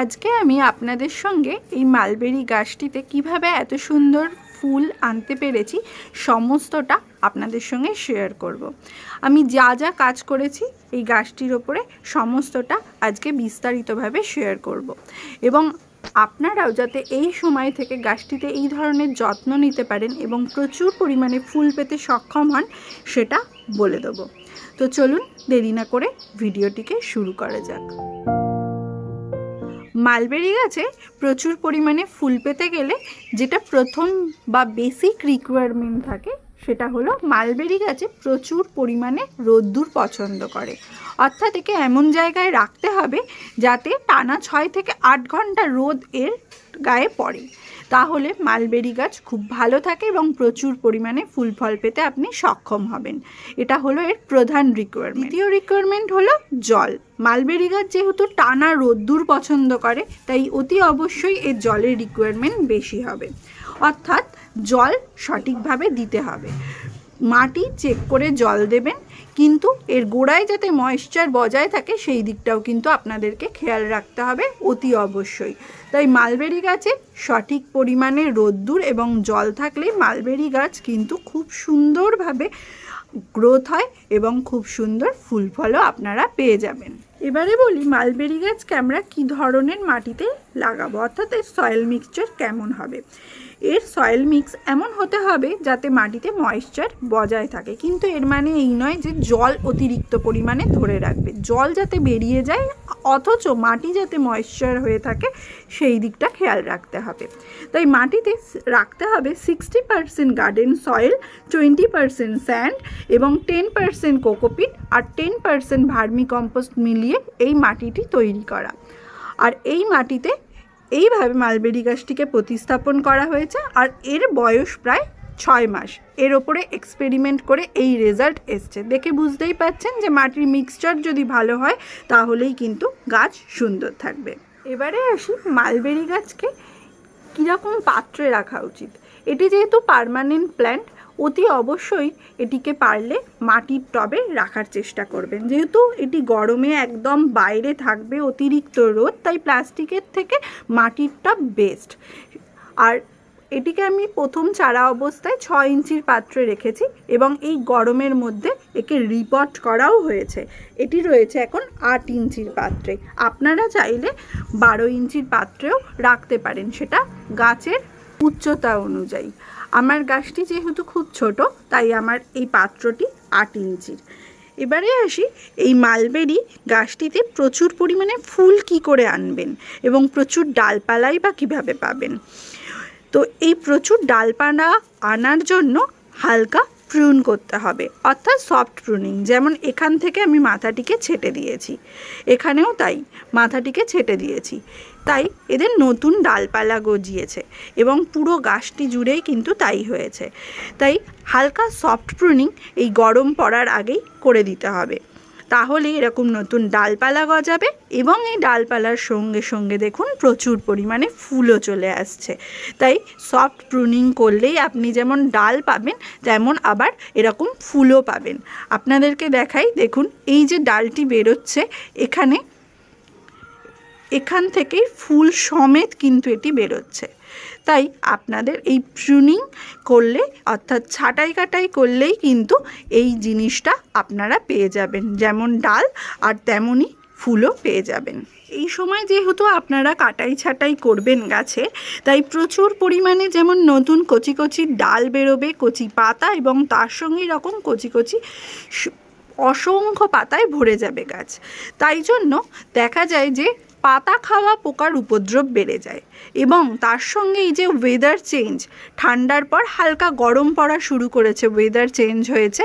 আজকে আমি আপনাদের সঙ্গে এই মালবেরি গাছটিতে কীভাবে এত সুন্দর ফুল আনতে পেরেছি সমস্তটা আপনাদের সঙ্গে শেয়ার করব। আমি যা যা কাজ করেছি এই গাছটির ওপরে সমস্তটা আজকে বিস্তারিতভাবে শেয়ার করব। এবং আপনারাও যাতে এই সময় থেকে গাছটিতে এই ধরনের যত্ন নিতে পারেন এবং প্রচুর পরিমাণে ফুল পেতে সক্ষম হন, সেটা বলে দেবো তো চলুন দেরি না করে ভিডিওটিকে শুরু করা যাক মালবেরি গাছে প্রচুর পরিমাণে ফুল পেতে গেলে যেটা প্রথম বা বেসিক রিকোয়ারমেন্ট থাকে, সেটা হলো মালবেরি গাছে প্রচুর পরিমাণে রোদ্দুর পছন্দ করে। অর্থাৎ একে এমন জায়গায় রাখতে হবে যাতে টানা ছয় থেকে আট ঘণ্টা রোদ এর গায়ে পড়ে। তাহলে মালবেরি গাছ খুব ভালো থাকে এবং প্রচুর পরিমাণে ফুল ফল পেতে আপনি সক্ষম হবেন। এটা হলো এর প্রধান রিকোয়ারমেন্ট দ্বিতীয় রিকোয়ারমেন্ট হলো জল। মালবেরি গাছ যেহেতু টানা রোদ্দুর পছন্দ করে, তাই অতি অবশ্যই এর জলের রিকোয়ারমেন্ট বেশি হবে। অর্থাৎ জল সঠিকভাবে দিতে হবে। মাটি চেক করে জল দেবেন, কিন্তু এর গোড়ায় যাতে ময়েশ্চার বজায় থাকে, সেই দিকটাও কিন্তু আপনাদেরকে খেয়াল রাখতে হবে অতি অবশ্যই। তাই মালবেরি গাছে সঠিক পরিমাণে রোদ্দুর এবং জল থাকলে মালবেরি গাছ কিন্তু খুব সুন্দরভাবে গ্রোথ হয় এবং খুব সুন্দর ফুল ফলও আপনারা পেয়ে যাবেন। এবারে বলি মালবেরি গাছকে আমরা কী ধরনের মাটিতে লাগাবো? অর্থাৎ এর সয়েল মিক্সচার কেমন হবে? এর সয়েল মিক্স এমন হতে হবে যাতে মাটিতে ময়েশ্চার বজায় থাকে। কিন্তু এর মানে এই নয় যে জল অতিরিক্ত পরিমাণে ধরে রাখবে। জল যাতে বেরিয়ে যায়, অথচ মাটি যাতে ময়েশ্চার হয়ে থাকে, সেই দিকটা খেয়াল রাখতে হবে। তাই মাটিতে রাখতে হবে sixty percent garden soil twenty percent sand এবং টেন পারসেন্ট কোকোপিট আর টেন পারসেন্ট ভার্মি কম্পোস্ট মিলিয়ে এই মাটিটি তৈরি করা। আর এই মাটিতে এইভাবে মালবেরি গাছটিকে প্রতিস্থাপন করা হয়েছে আর এর বয়স প্রায় ছয় মাস। এর ওপরে এক্সপেরিমেন্ট করে এই রেজাল্ট এসছে। দেখে বুঝতেই পাচ্ছেন যে মাটির মিক্সচার যদি ভালো হয়, তাহলেই কিন্তু গাছ সুন্দর থাকবে। এবারে আসি মালবেরি গাছকে কীরকম পাত্রে রাখা উচিত? এটি যেহেতু পারমানেন্ট প্ল্যান্ট অতি অবশ্যই এটিকে পারলে মাটির টবে রাখার চেষ্টা করবেন। যেহেতু এটি গরমে একদম বাইরে থাকবে অতিরিক্ত রোদ, তাই প্লাস্টিকের থেকে মাটির টব বেস্ট। আর এটিকে আমি প্রথম চারা অবস্থায় ছ ইঞ্চির পাত্রে রেখেছি এবং এই গরমের মধ্যে একে রিপট করাও হয়েছে। এটি রয়েছে এখন আট ইঞ্চির পাত্রে। আপনারা চাইলে বারো ইঞ্চির পাত্রেও রাখতে পারেন। সেটা গাছের উচ্চতা অনুযায়ী। আমার গাছটি যেহেতু খুব ছোট, তাই আমার এই পাত্রটি আট ইঞ্চির। এবারে আসি এই মালবেরি গাছটিতে প্রচুর পরিমাণে ফুল কি করে আনবেন এবং প্রচুর ডালপালাই বা কীভাবে পাবেন। তো এই প্রচুর ডালপালা আনার জন্য হালকা প্রুন করতে হবে, অর্থাৎ সফট প্রুনিং যেমন এখান থেকে আমি মাথাটিকে ছেটে দিয়েছি। এখানেও তাই, মাথাটিকে ছেটে দিয়েছি। তাই এদের নতুন ডালপালা গজিয়েছে এবং পুরো গাছটি জুড়েই কিন্তু তাই হয়েছে। তাই হালকা সফট প্রুনিং এই গরম পড়ার আগেই করে দিতে হবে। তাহলে এরকম নতুন ডালপালা গজাবে এবং এই ডালপালার সঙ্গে সঙ্গে দেখুন প্রচুর পরিমাণে ফুলও চলে আসছে। তাই সফট প্রুনিং করলেই আপনি যেমন ডাল পাবেন, তেমন আবার এরকম ফুলও পাবেন। আপনাদেরকে দেখাই, দেখুন এই যে ডালটি বেরোচ্ছে, এখানে এখান থেকেই ফুল সমেত কিন্তু এটি বেরোচ্ছে। তাই আপনাদের এই প্রুনিং করলে, অর্থাৎ ছাটাই কাটাই করলেই কিন্তু এই জিনিসটা আপনারা পেয়ে যাবেন। যেমন ডাল আর তেমনই ফুলও পেয়ে যাবেন। এই সময় যেহেতু আপনারা কাটাই ছাটাই করবেন গাছে, তাই প্রচুর পরিমাণে যেমন নতুন কচি কচি ডাল বেরোবে, কচি পাতা এবং তার সঙ্গে এরকম কচি কচি অসংখ্য পাতায় ভরে যাবে গাছ। তাই জন্য দেখা যায় যে পাতা খাওয়া পোকার উপদ্রব বেড়ে যায় এবং তার সঙ্গে এই যে ওয়েদার চেঞ্জ ঠান্ডার পর হালকা গরম পড়া শুরু করেছে ওয়েদার চেঞ্জ হয়েছে।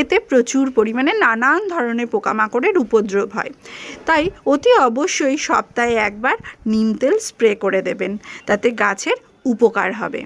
এতে প্রচুর পরিমাণে নানান ধরনের পোকামাকড়ের উপদ্রব হয়। তাই অতি অবশ্যই সপ্তাহে একবার নিম তেল স্প্রে করে দেবেন, তাতে গাছের উপকার হবে।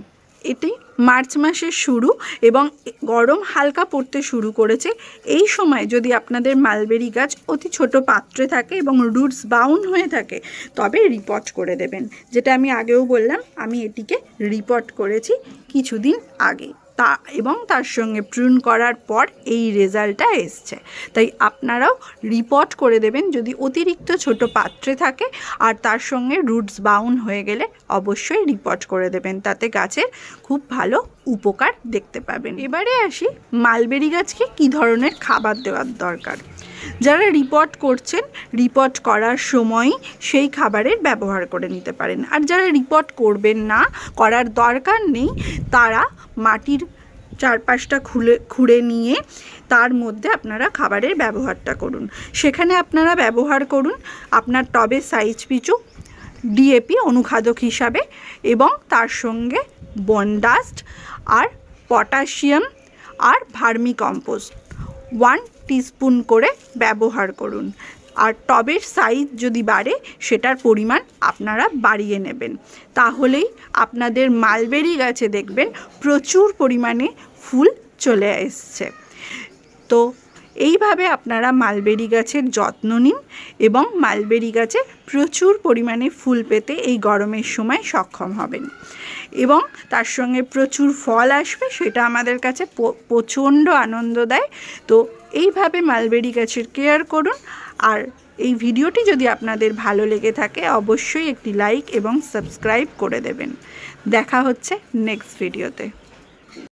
এটি মার্চ মাসের শুরু এবং গরম হালকা পড়তে শুরু করেছে। এই সময় যদি আপনাদের মালবেরি গাছ অতি ছোট পাত্রে থাকে এবং রুটস বাউন হয়ে থাকে, তবে রিপট করে দেবেন। যেটা আমি আগেও বললাম, আমি এটিকে রিপট করেছি কিছুদিন আগে। তা এবং তার সঙ্গে প্রুন করার পর এই রেজাল্টটা এসছে। তাই আপনারাও রিপোর্ট করে দেবেন যদি অতিরিক্ত ছোট পাত্রে থাকে আর তার সঙ্গে রুটস বাউন হয়ে গেলে অবশ্যই রিপোর্ট করে দেবেন। তাতে গাছের খুব ভালো উপকার দেখতে পাবেন। এবারে আসি মালবেরি গাছকে কী ধরনের খাবার দেওয়ার দরকার? যারা রিপোর্ট করছেন রিপোর্ট করার সময় সেই খাবারের ব্যবহার করে নিতে পারেন। আর যারা রিপোর্ট করবেন না, করার দরকার নেই, তারা মাটির চারপাশটা খুলে, খুঁড়ে নিয়ে তার মধ্যে আপনারা খাবারের ব্যবহারটা করুন। সেখানে আপনারা ব্যবহার করুন আপনার টবে সাইজ পিছু ডিএপি অনুখাদক হিসাবে এবং তার সঙ্গে বনডাস্ট আর পটাশিয়াম আর ভার্মি কম্পোস্ট ওয়ান টিস্পুন করে ব্যবহার করুন। আর টবের সাইজ যদি বাড়ে, সেটার পরিমাণ আপনারা বাড়িয়ে নেবেন। তাহলেই আপনাদের মালবেরি গাছে দেখবেন প্রচুর পরিমাণে ফুল চলে এসছে। তো এইভাবে আপনারা মালবেরি গাছের যত্ন নিন এবং মালবেরি গাছে প্রচুর পরিমাণে ফুল পেতে এই গরমের সময় সক্ষম হবেন। এবং তার সঙ্গে প্রচুর ফল আসবে, সেটা আমাদের কাছে প্রচণ্ড আনন্দ দেয়। তো এইভাবে মালবেরি গাছের কেয়ার করুন। আর এই ভিডিওটি যদি আপনাদের ভালো লেগে থাকে, অবশ্যই একটি লাইক এবং সাবস্ক্রাইব করে দেবেন। দেখা হচ্ছে নেক্সট ভিডিওতে।